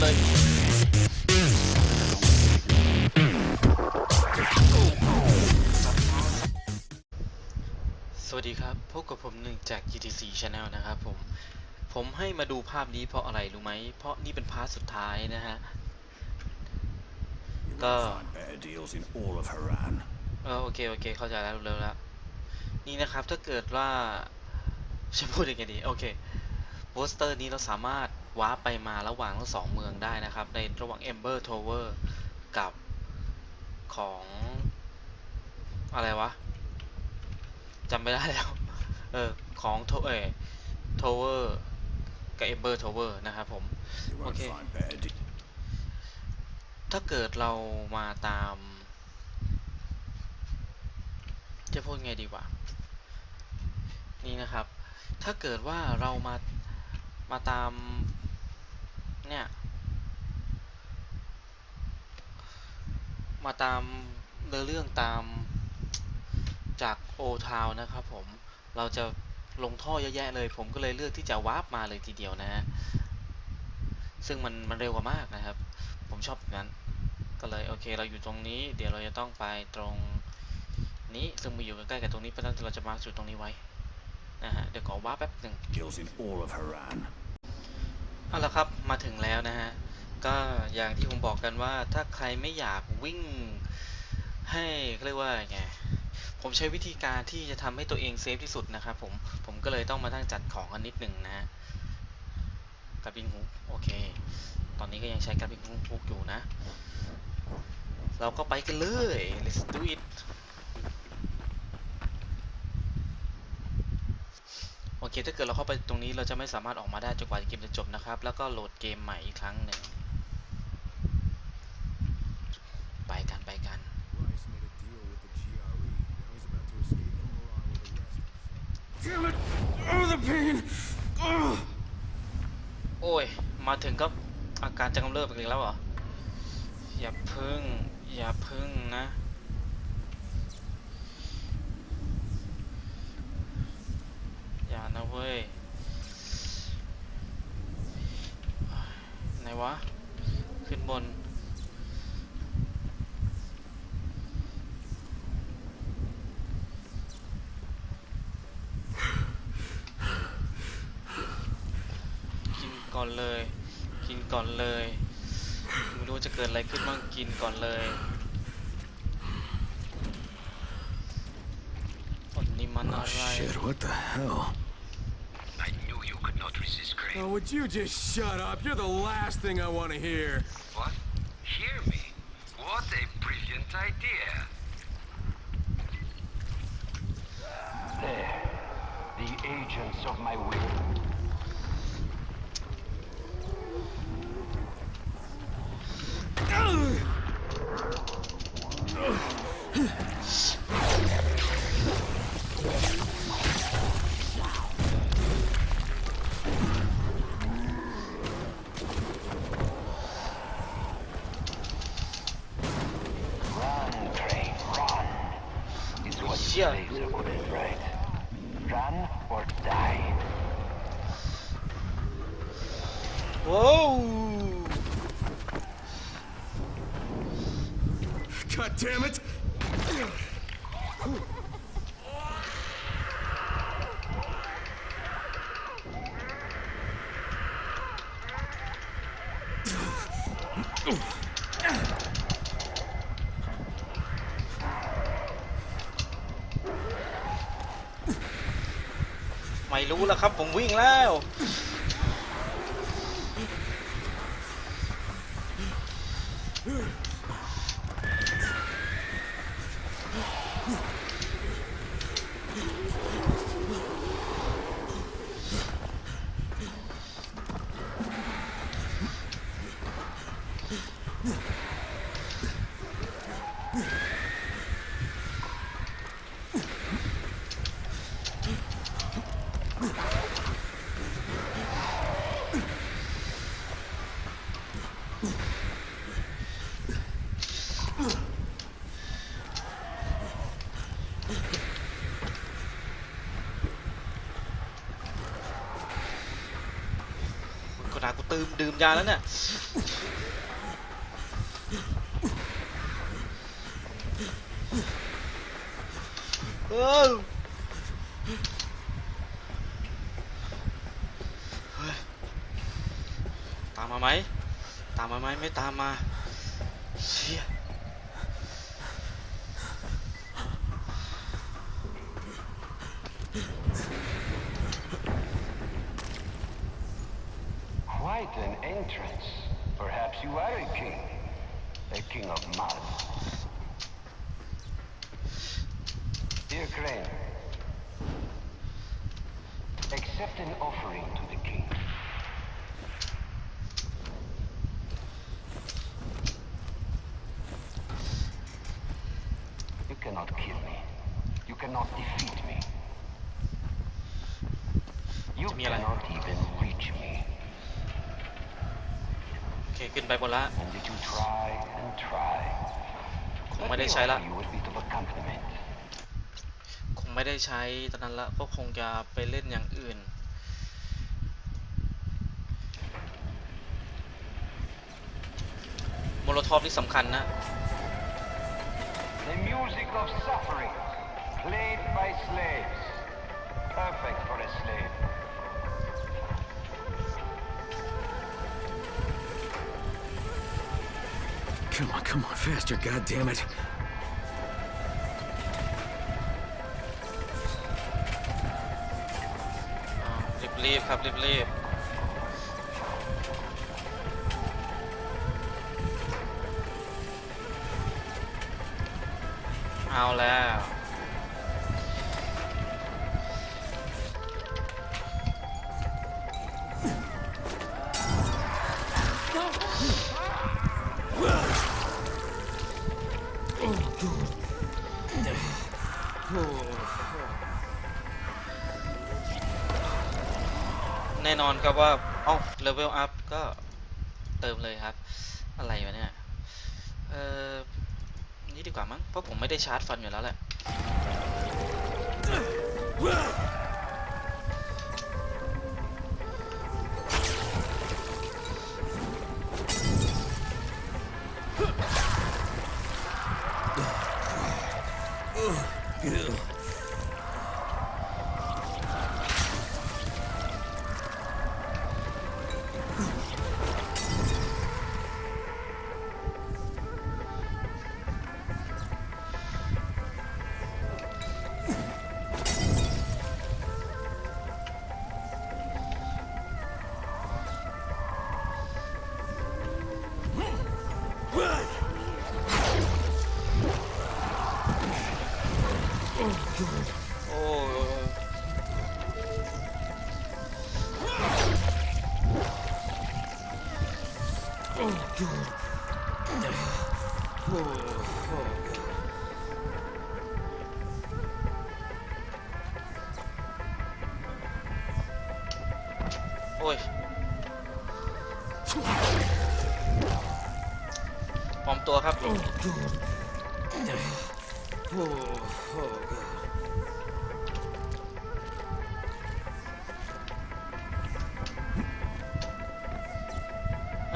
เลยสวัสดีครับ พบกับผมหนึ่งจาก GTC Channel นะครับผม ผมให้มาดูภาพนี้เพราะอะไรรู้ไหม เพราะนี่เป็นพาร์ทสุดท้ายนะฮะ You Go. won't find better deals in all of Haran. เออโอเค โอเค เข้าใจแล้วเร็วแล้ว นี่นะครับถ้าเกิดว่าจะพูดยังไงดี โอเคโปสเตอร์นี้เราสามารถ ว้าไปมาระหว่างทั้งสองเมืองได้นะครับ ในระหว่าง Ember Tower กับของอะไรวะจำไม่ได้แล้ว เออ ของโทเอทาวเวอร์กับ Ember Tower นะครับผม You won't Okay. find better deals. ถ้าเกิดเรามาตาม จะพูดไงดีวะ นี่นะครับ ถ้าเกิดว่าเรามา มาตาม เนี่ย มาตามเนื้อเรื่องตามจากโอทาวนะครับผม เราจะลงท่อเยอะแยะเลย ผมก็เลยเลือกที่จะวาร์ปมาเลยทีเดียวนะฮะ ซึ่งมันมันเร็วกว่ามากนะครับ ผมชอบแบบนั้น ก็เลยโอเค เราอยู่ตรงนี้ เดี๋ยวเราจะต้องไปตรงนี้ ซึ่งมาอยู่ใกล้ๆกับตรงนี้ เพราะฉะนั้นเราจะมาจุดตรงนี้ไว้นะฮะ เดี๋ยวขอวาร์ปแป๊บหนึ่ง Deals in all of Haran. เอาละครับ มาถึงแล้วนะฮะ ก็อย่างที่ผมบอกกันว่าถ้าใครไม่อยากวิ่งให้เขาเรียกว่าไง ผมใช้วิธีการที่จะทำให้ตัวเองเซฟที่สุดนะครับผม ผมก็เลยต้องมาตั้งจัดของกันนิดหนึ่งนะฮะกระบิงฮุกโอเค ตอนนี้ก็ยังใช้กระบิงฮุกอยู่นะ เราก็ไปกันเลย let's do it โอเค ถ้าเกิดเราเข้าไปตรงนี้เราจะไม่สามารถออกมาได้จนกว่าเกมจะจบนะครับ แล้วก็โหลดเกมใหม่อีกครั้งหนึ่งไปกันไปกัน Damn it! Oh, the pain! Oh! โอ้ย มาถึงก็อาการจะกำเริบอีกแล้วเหรอ อย่าพึ่ง อย่าพึ่งนะ อย่านะเว้ยไหนวะ ขึ้นบน กินก่อนเลย กินก่อนเลยไม่รู้จะเกิดอะไรขึ้นบ้างกินก่อนเลยอันนี้มันอะ Oh ไร shit, what the hell? Oh, would you just shut up? You're the last thing I want to hear. What? Hear me? What a brilliant idea. There. The agents of my will. Damn it! ไม่รู้แล้วครับ ผมวิ่งแล้ว ตื่มดื่มยาแล้วเนี่ยเออเฮ้ยตามมาไหม ตามมาไหมไม่ตามมา Quite an entrance. Perhaps you are a king. A king of mud. Dear Crane, accept an offering to the king. You cannot kill me. You cannot defeat me. You cannot even reach me. โอเคขึ้นไปบนละ And did you try and try? คงไม่ได้ใช้ละ Let me offer you a bit of accompaniment. คงไม่ได้ใช้ตอนนั้นละ ก็คงจะไปเล่นอย่างอื่น โมโลทอฟนี่สำคัญนะ The music of suffering, played by slaves. Perfect for a slave. Come on, come on, faster, goddammit. รีบรีบๆครับรีบรีบๆ เอาแล้ว แน่นอนครับว่าเอ้าเลเวลอัพก็เติมเลยครับ อะไรวะเนี่ย เออนี่ดีกว่ามั้ง เพราะผมไม่ได้ชาร์จฟันอยู่แล้วแหละ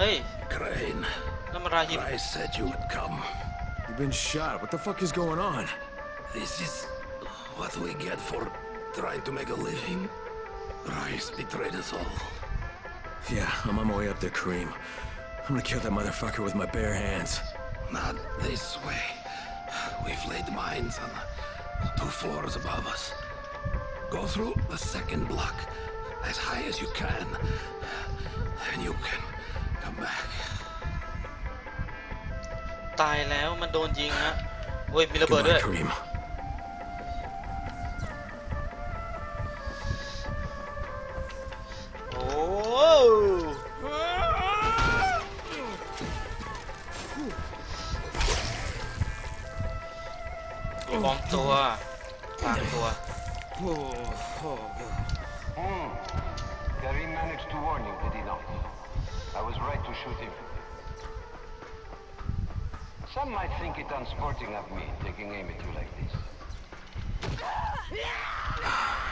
ฮ้ย Crane, นั่นมันราฮิม I said you would come. You've been shot. What the fuck is going on? This is what we get for trying to make a living. Rice betrayed us all. Yeah, I'm on my way up there, Cream. I'm gonna kill that motherfucker with my bare hands. Not this way. We've laid mines on the two floors above us. Go through the second block as high as you can, and you can come back. ตายแล้วมันโดนยิงฮะโอ้ยมีระเบิด Goodbye, ด้วย Cream. โอ้ปลอมตัวพรางตัว Hmm. Karim managed to warn you, did he not? Right to shoot him. Some might think it unsporting of me, taking aim at you like this.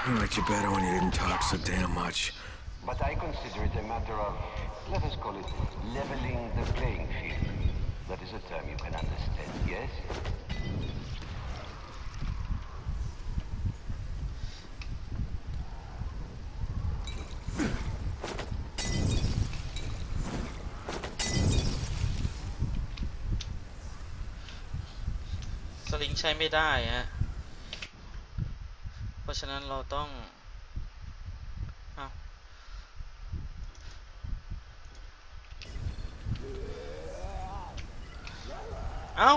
I liked you better when you didn't talk so damn much. But I consider it a matter of, let us call it, leveling the playing field. That is a term you can understand, yes? ลิงใช้ไม่ได้ฮะ เพราะฉะนั้นเราต้องเอาเอา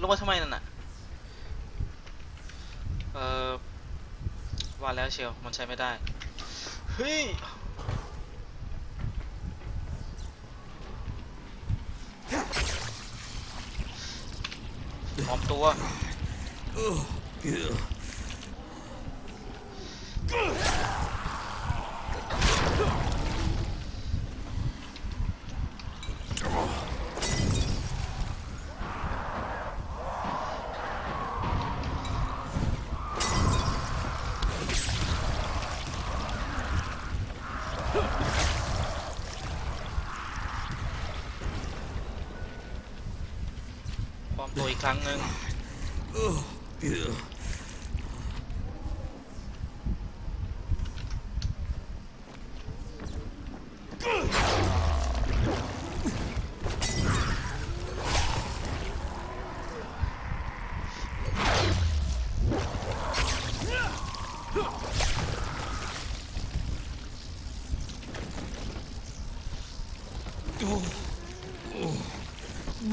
ลงมาทำไมนั่นน่ะ เออว่าแล้วเชียว มันใช้ไม่ได้ เฮ้ย พร้อม ตัว อมตัวอีกครั้งหนึ่งโ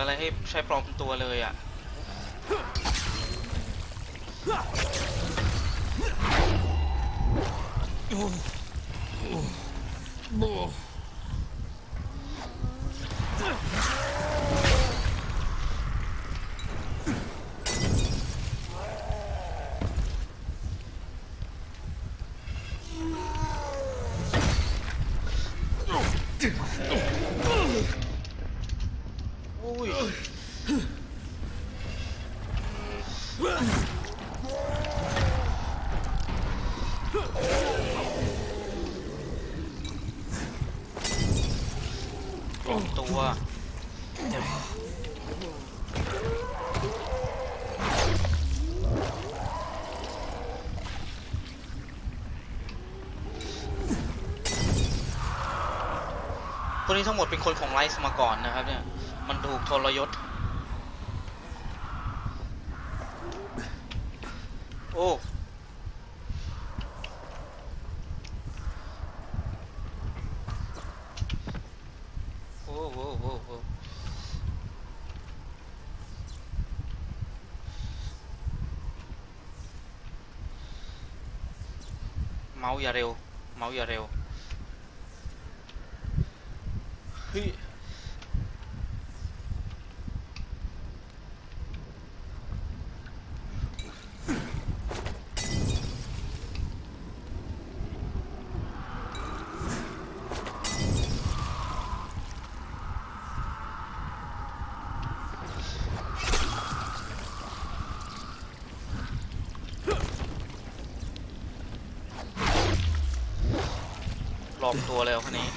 ลืออะไรให้ใช้ปลอมตัวเลยอะอุ้ นี้ทั้งหมดเป็นคนของไลซ์มาก่อนนะครับเนี่ย มันถูกทรยศ โอ้โอ้โหโอ้โหเมาส์อย่าเร็ว เมาส์อย่าเร็ว ออกตัวแล้วคนนี้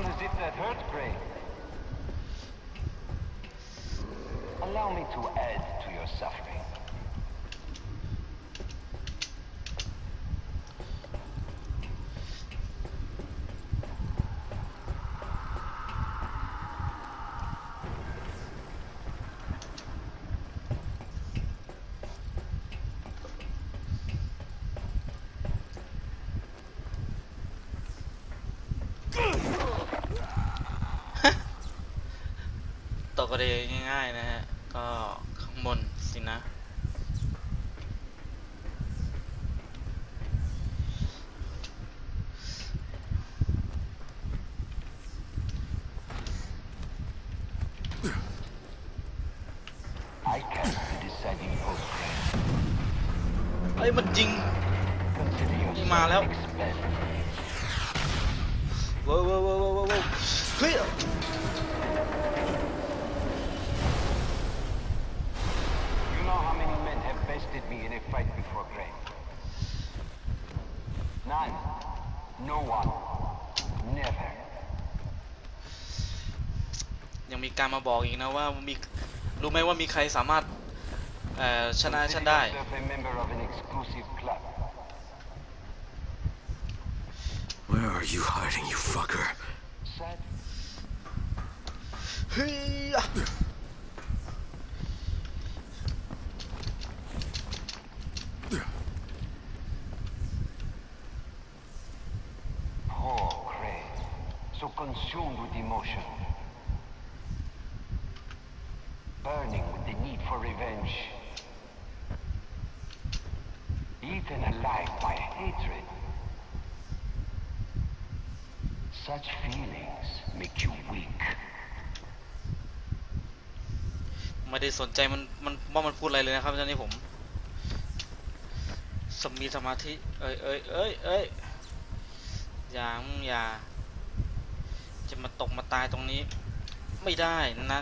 that hurt, great. Allow me to add to your suffering. เอ้ยมันจริง Consider yourself Malo. expelled. เว้าวว้าวว้าวว้าวว้าวเฮ้ย You know how many men have bested me in a fight before, Gray? None. No one. Never. ยังมีการมาบอกอีกนะว่ามีรู้ไหมว่ามีใครสามารถ เอ่อชนะฉัน Consider ได้ yourself a member of an exclusive club. Where are you hiding, you fucker? Sad เฮ้ย Such feelings make you weak. ไม่ได้สนใจมันมันว่ามันพูดอะไรเลยนะครับตอนนี้ผมสมีสมาธิเอ้ยเอ้ยเอ้ยเอ้ยอย่าอย่า จะมาตกมาตายตรงนี้ ไม่ได้นะ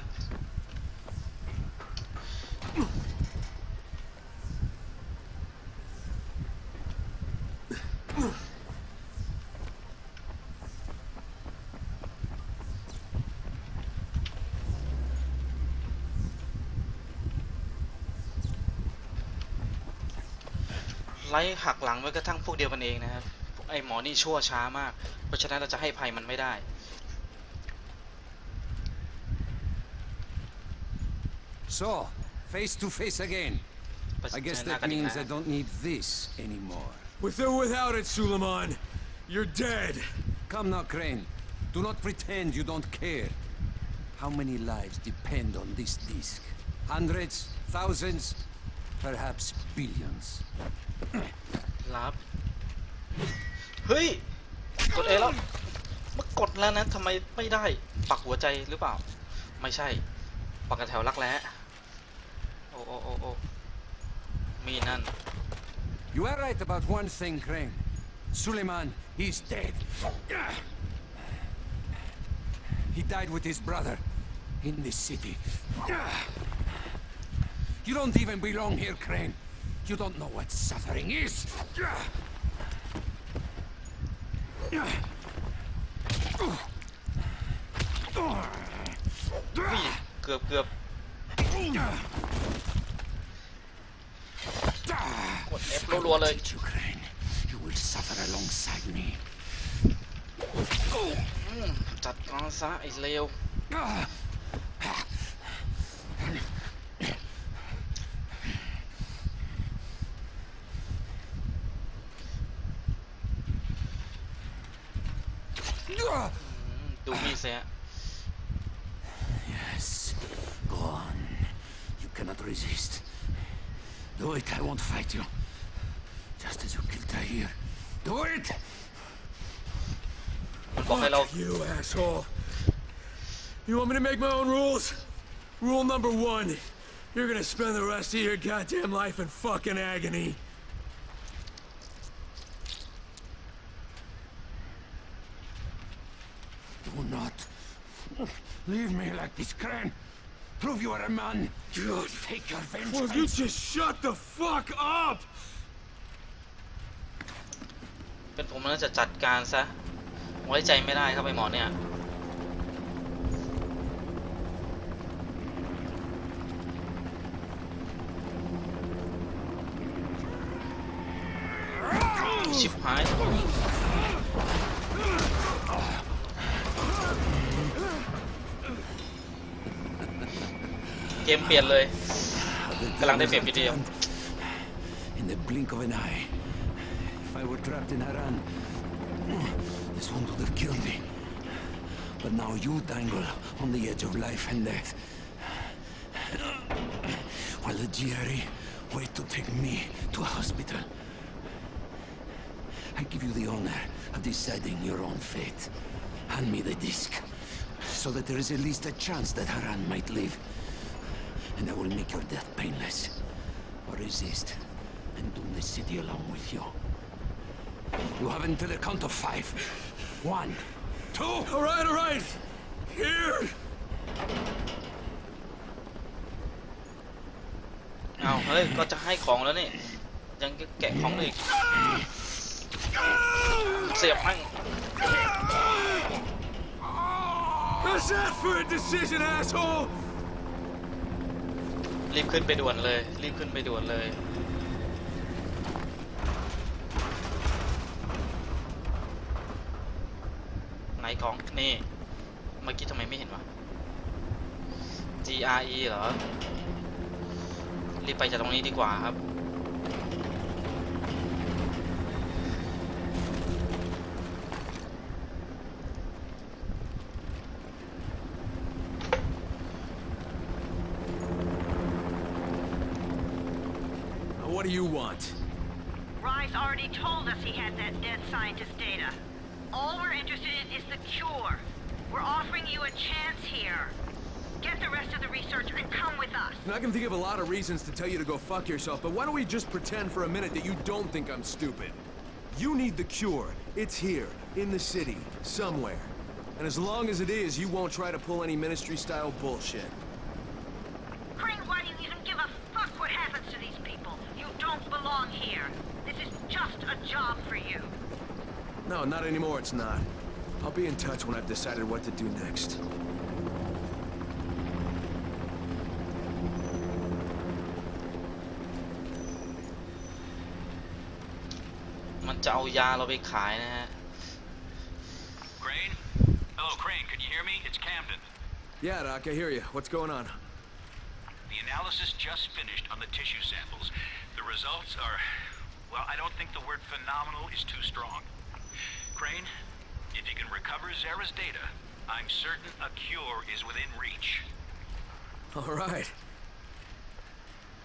ไล่หักหลังไว้กระทั่งพวกเดียวกันเองนะครับพวกไอ้หมอนี่ชั่วช้ามาก เพราะฉะนั้นเราจะให้ภัยมันไม่ได้ So, face to face again. ประ I guess เจอหน้า that กันอีก means นะ I don't need this anymore. With or without it, Suleiman, you're dead. Come now, Crane. Do not pretend you don't care. How many lives depend on this disc? Hundreds? Thousands? Perhaps billions. รับ เฮ้ย กดเอแล้วเมื่อกดแล้วนะทำไมไม่ได้ ปักหัวใจหรือเปล่า ไม่ใช่ ปักกระแถวรักแร้โอ้โอ้โอ้โอ้มีนั่น You are right about one thing, Crane. Suleiman is dead. He died with his brother in this city. You don't even belong here, Crane. You don't know what suffering is. อุ้ย เกือบเกือบกด F รัวๆเลย Teach you, Crane. You will suffer alongside me. อืมจัดการซะไอ้เลว อื asshole. You want me to make my own rules? Rule number one. You're gonna spend the rest of your goddamn life in fucking agony. Do not leave me like this, Crane. Prove you are a man. God. Take your Will you vengeance. just shut the fuck up? เป็นผมน่าจะจัดการซะ ไว้ใจไม่ได้ครับไอหมอเนี่ยชิบหายเกมเปลี่ยนเลยกำลังได้เปลี่ยนทีเดี In the blink of an eye, if I were trapped in Haran, killed me. But now you dangle on the edge of life and death. While the GRE wait to take me to a hospital. I give you the honor of deciding your own fate. Hand me the disc, so that there is at least a chance that Haran might live. And I will make your death painless. Or resist, and doom the city along with you. You have until the count of five. One, two, All right, all right. Here. เอาเฮ้ย ก็จะให้ของแล้วนี่ ยังจะแกะของอีก เสียบมั่ง How's that for a decision, asshole? รีบขึ้นไปด่วนเลย รีบขึ้นไปด่วนเลย นี่เมื่อกี้ทำไมไม่เห็นวะ GRE เหรอ รีบไปจากตรงนี้ดีกว่าครับ Get the rest of the research and come with us. And I can think of a lot of reasons to tell you to go fuck yourself, but why don't we just pretend for a minute that you don't think I'm stupid? You need the cure. It's here, in the city, somewhere. And as long as it is, you won't try to pull any ministry-style bullshit. Crane, why do you even give a fuck what happens to these people? You don't belong here. This is just a job for you. No, not anymore, it's not. I'll be in touch when I've decided what to do next. จะเอายาเราไปขายนะฮะ Crane? Hello, Crane. Can you hear me? It's Camden. Yeah, Doc, I hear you. What's going on? The analysis just finished on the tissue samples. The results are, well, I don't think the word phenomenal is too strong. Crane, if you can recover Zara's data, I'm certain a cure is within reach. All right.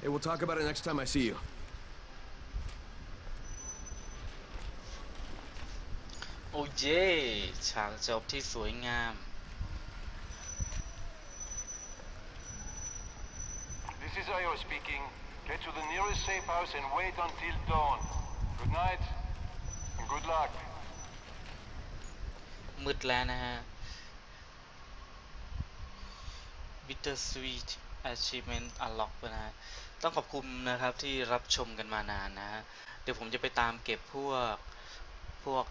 Hey, we'll talk about it next time I see you. โอ้เย่ฉากจบที่สวยงาม This is Io speaking. Get to the nearest safe house and wait until dawn. Good night, and good luck. มืดแล้วนะฮะ Bittersweet Achievement Unlock นะฮะ ต้องขอบคุณนะครับที่รับชมกันมานานนะฮะ เดี๋ยวผมจะไปตามเก็บพวกพวก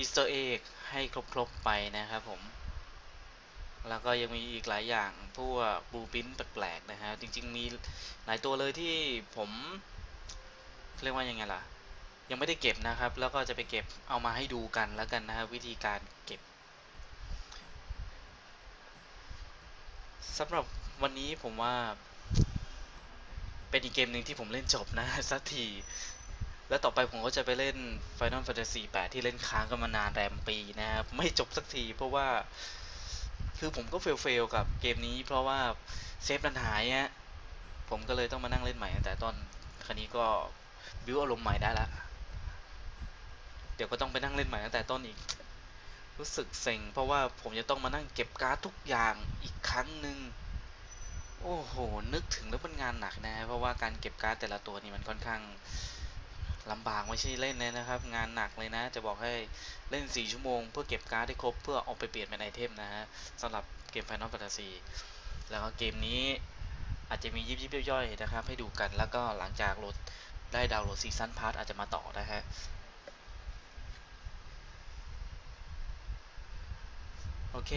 Easter egg ให้ครบๆไปนะครับผม แล้วก็ยังมีอีกหลายอย่างพวกบลูพินแปลกๆนะฮะจริง ๆ มีหลายตัวเลยที่ผมเรียกว่ายังไงล่ะ ยังไม่ได้เก็บนะครับ แล้วก็จะไปเก็บเอามาให้ดูกันแล้วกันนะครับวิธีการเก็บสำหรับวันนี้ผมว่าเป็นอีกเกมหนึ่งที่ผมเล่นจบนะสักที แล้วต่อไปผมก็จะไปเล่น Final Fantasy 8 ที่เล่นค้างกันมานานแรมปีนะครับ ไม่จบสักทีเพราะว่า คือผมก็เฟลเฟลกับเกมนี้ เพราะว่าเซฟมันหายฮะผมก็เลยต้องมานั่งเล่นใหม่ตั้งแต่ต้นคราวนี้ก็บิวอารมณ์ใหม่ได้ละเดี๋ยวก็ต้องไปนั่งเล่นใหม่ตั้งแต่ต้นอีก รู้สึกเซ็งเพราะว่าผมจะต้องมานั่งเก็บการ์ดทุกอย่างอีกครั้งหนึ่งโอ้โห นึกถึงแล้วเป็นงานหนักนะ เพราะว่าการเก็บการ์ดแต่ละตัวนี่มันค่อนข้าง ลำบากไม่ใช่เล่นเลยนะครับ งานหนักเลยนะ จะบอกให้เล่น 4 ชั่วโมง เพื่อเก็บการ์ดให้ครบ เพื่อเอาไปเปลี่ยนเป็นไอเทมนะฮะสำหรับเกม Final Fantasy แล้วก็เกมนี้อาจจะมียิบยิบย่อยๆนะครับ ให้ดูกันแล้วก็หลังจากโหลดได้ดาวน์โหลดซีซันพาร์ทอาจจะมาต่อนะฮะโอเค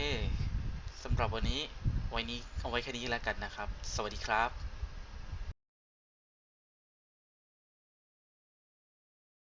สำหรับวันนี้ไว้นี้เอาไว้แค่นี้แล้วกันนะครับ สวัสดีครับ